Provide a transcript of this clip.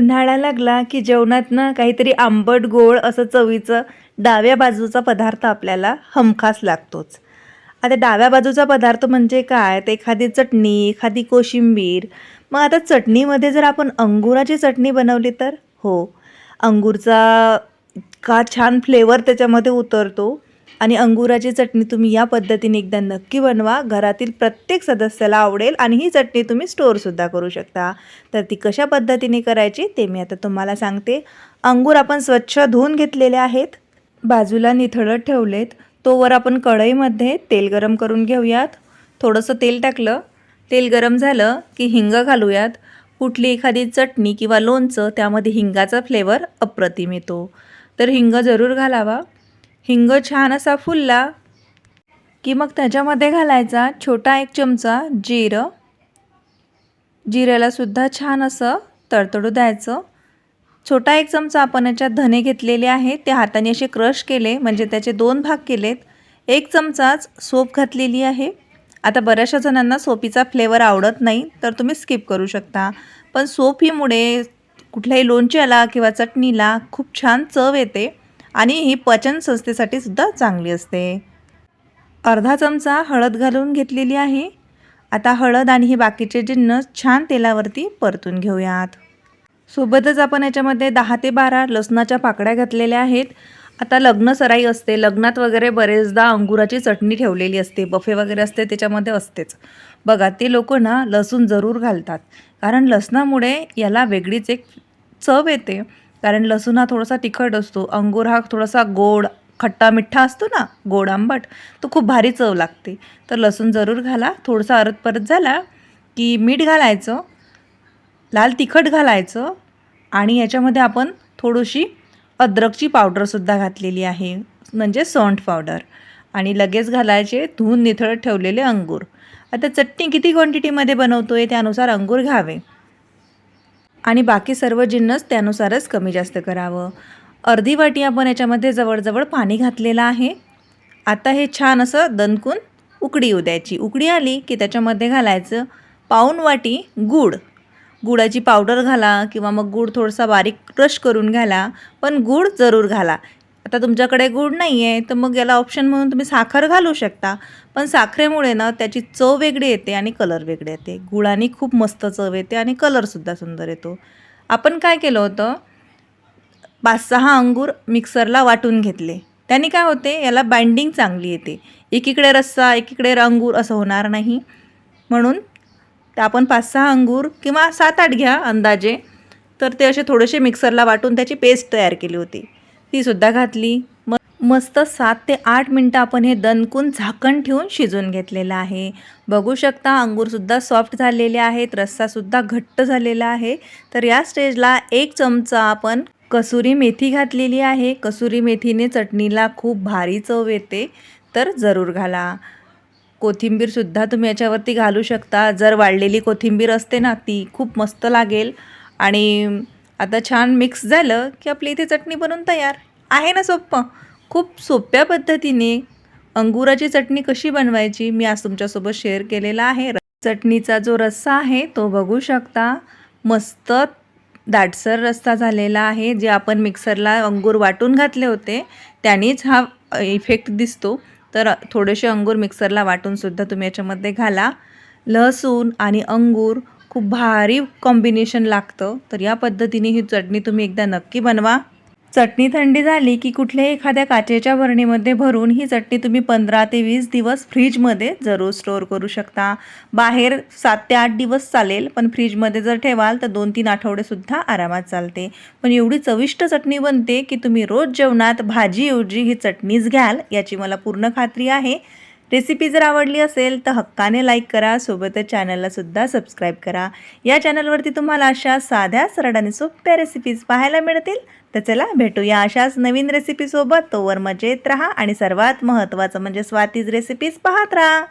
उन्हाळा लागला की जेवणात ना काहीतरी आंबट गोड असं चवीचं डाव्या बाजूचा पदार्थ आपल्याला हमखास लागतोच. आता डाव्या बाजूचा पदार्थ म्हणजे काय? तर एखादी चटणी एखादी कोशिंबीर. मग आता चटणीमध्ये जर आपण अंगुराची चटणी बनवली तर? हो. अंगूरचा इतका छान फ्लेवर त्याच्यामध्ये उतरतो. आणि अंगुराची चटणी तुम्ही या पद्धतीने एकदा नक्की बनवा. घरातील प्रत्येक सदस्याला आवडेल आणि ही चटणी तुम्ही स्टोअरसुद्धा करू शकता. तर ती कशा पद्धतीने करायची ते मी आता तुम्हाला सांगते. अंगूर आपण स्वच्छ धुवून घेतलेले आहेत. बाजूला निथळत ठेवलेत. तोवर आपण कढईमध्ये तेल गरम करून घेऊयात. थोडंसं तेल टाकलं. तेल गरम झालं की हिंग घालूयात. कुठली एखादी चटणी किंवा लोणचं त्यामध्ये हिंगाचा फ्लेवर अप्रतिम येतो. तर हिंग जरूर घालावा. हिंग छान असा फुलला की मग त्याच्यामध्ये घालायचा छोटा एक चमचा जिरं. जिऱ्यालासुद्धा छान असं तडतडू द्यायचं. छोटा एक चमचा आपण याच्यात धने घेतलेले आहे ते हाताने असे क्रश केले म्हणजे त्याचे दोन भाग केलेत. एक चमचाच सोप घातलेली आहे. आता बऱ्याचशा जणांना सोपीचा फ्लेवर आवडत नाही तर तुम्ही स्किप करू शकता. पण सोप कुठल्याही लोणच्याला किंवा चटणीला खूप छान चव येते. आणि ही पचन संस्थेसाठी सुद्धा चांगली असते. अर्धा चमचा हळद घालून घेतलेली आहे. आता हळद आणि हे बाकीचे जिन्नस छान तेलावरती परतून घेऊयात. सोबतच आपण याच्यामध्ये दहा ते बारा लसणाच्या पाकळ्या घातलेल्या आहेत. आता लग्न सराई असते. लग्नात वगैरे बरेचदा अंगुराची चटणी ठेवलेली असते. बफे वगैरे असते त्याच्यामध्ये असतेच. बघा ते लोक ना लसूण जरूर घालतात. कारण लसणामुळे याला वेगळीच एक चव येते. कारण लसूण हा थोडासा तिखट असतो. अंगूर हा थोडासा गोड खट्टा मिठ्ठा असतो ना गोड आंबट तो खूप भारी चव लागते. तर लसूण जरूर घाला. थोडंसं अरत परत झाला की मीठ घालायचं लाल तिखट घालायचं आणि याच्यामध्ये आपण थोडीशी अद्रकची पावडरसुद्धा घातलेली आहे म्हणजे सॉन्ट पावडर. आणि लगेच घालायचे धुवून निथळत ठेवलेले अंगूर. आता चटणी किती क्वांटिटीमध्ये बनवतो आहे त्यानुसार अंगूर घ्यावे. आणि बाकी सर्व जिन्नस त्यानुसारच कमी जास्त करावं. अर्धी वाटी आपण याच्यामध्ये जवळजवळ पाणी घातलेलं आहे. आता हे छान असं दणकून उकडी येऊ द्यायची. उकडी आली की त्याच्यामध्ये घालायचं पाऊण वाटी गूळ. गुळाची पावडर घाला किंवा मग गूळ थोडासा बारीक क्रश करून घाला. पण गूळ जरूर घाला. आता तुमच्याकडे गूळ नाही आहे तर मग याला ऑप्शन म्हणून तुम्ही साखर घालू शकता. पण साखरेमुळे ना त्याची चव वेगळी येते आणि कलर वेगळे येते. गुळाने खूप मस्त चव येते आणि कलरसुद्धा सुंदर येतो. आपण काय केलं होतं? पाच सहा अंगूर मिक्सरला वाटून घेतले. त्याने काय होते? याला बाइंडिंग चांगली येते. एकीकडे रस्सा एकीकडे अंगूर असं होणार नाही. म्हणून तर आपण पाच सहा अंगूर किंवा सात आठ घ्या अंदाजे. तर ते असे थोडेसे मिक्सरला वाटून त्याची पेस्ट तयार केली होती. तीसुद्धा घातली. म मस्त सात ते आठ मिनटं आपण हे दणकून झाकण ठेवून शिजून घेतलेलं आहे. बघू शकता अंगूरसुद्धा सॉफ्ट झालेले आहेत रस्सासुद्धा घट्ट झालेला आहे. तर या स्टेजला एक चमचा आपण कसुरी मेथी घातलेली आहे. कसुरी मेथीने चटणीला खूप भारी चव येते. तर जरूर घाला. कोथिंबीरसुद्धा तुम्ही याच्यावरती घालू शकता. जर वाळलेली कोथिंबीर असते ना ती खूप मस्त लागेल. आणि आता छान मिक्स झालं की आपली इथे चटणी बनवून तयार. आहे ना सोपं खूप सोप्या पद्धतीने अंगुराची चटणी कशी बनवायची मी आज तुमच्यासोबत शेअर केलेला आहे. चटणीचा जो रस्सा आहे तो बघू शकता. मस्त दाटसर रस्सा झालेला आहे. जे आपण मिक्सरला अंगूर वाटून घातले होते त्यानेच हा इफेक्ट दिसतो. तर थोडेसे अंगूर मिक्सरला वाटूनसुद्धा तुम्ही याच्यामध्ये घाला. लसूण आणि अंगूर खूप भारी कॉम्बिनेशन लागतं. तर या पद्धतीने ही चटणी तुम्ही एकदा नक्की बनवा. चटणी थंडी झाली की कुठल्याही एखाद्या काचेच्या भरणीमध्ये भरून ही चटणी तुम्ही पंधरा ते वीस दिवस फ्रीजमध्ये जरूर स्टोअर करू शकता. बाहेर सात ते आठ दिवस चालेल पण फ्रीजमध्ये जर ठेवाल तर दोन तीन आठवडेसुद्धा आरामात चालते. पण एवढी चविष्ट चटणी बनते की तुम्ही रोज जेवणात भाजीऐवजी ही चटणीच घ्याल याची मला पूर्ण खात्री आहे. रेसिपी जर आवडली असेल तर हक्काने लाईक करा सोबतच चॅनललासुद्धा सबस्क्राईब करा. या चॅनलवरती तुम्हाला अशा साध्या सरळ आणि सोप्या रेसिपीज पाहायला मिळतील. तर चला भेटूया अशाच नवीन रेसिपीसोबत तोवर मजेत राहा आणि सर्वात महत्त्वाचं म्हणजे स्वातीज रेसिपीज पाहत राहा.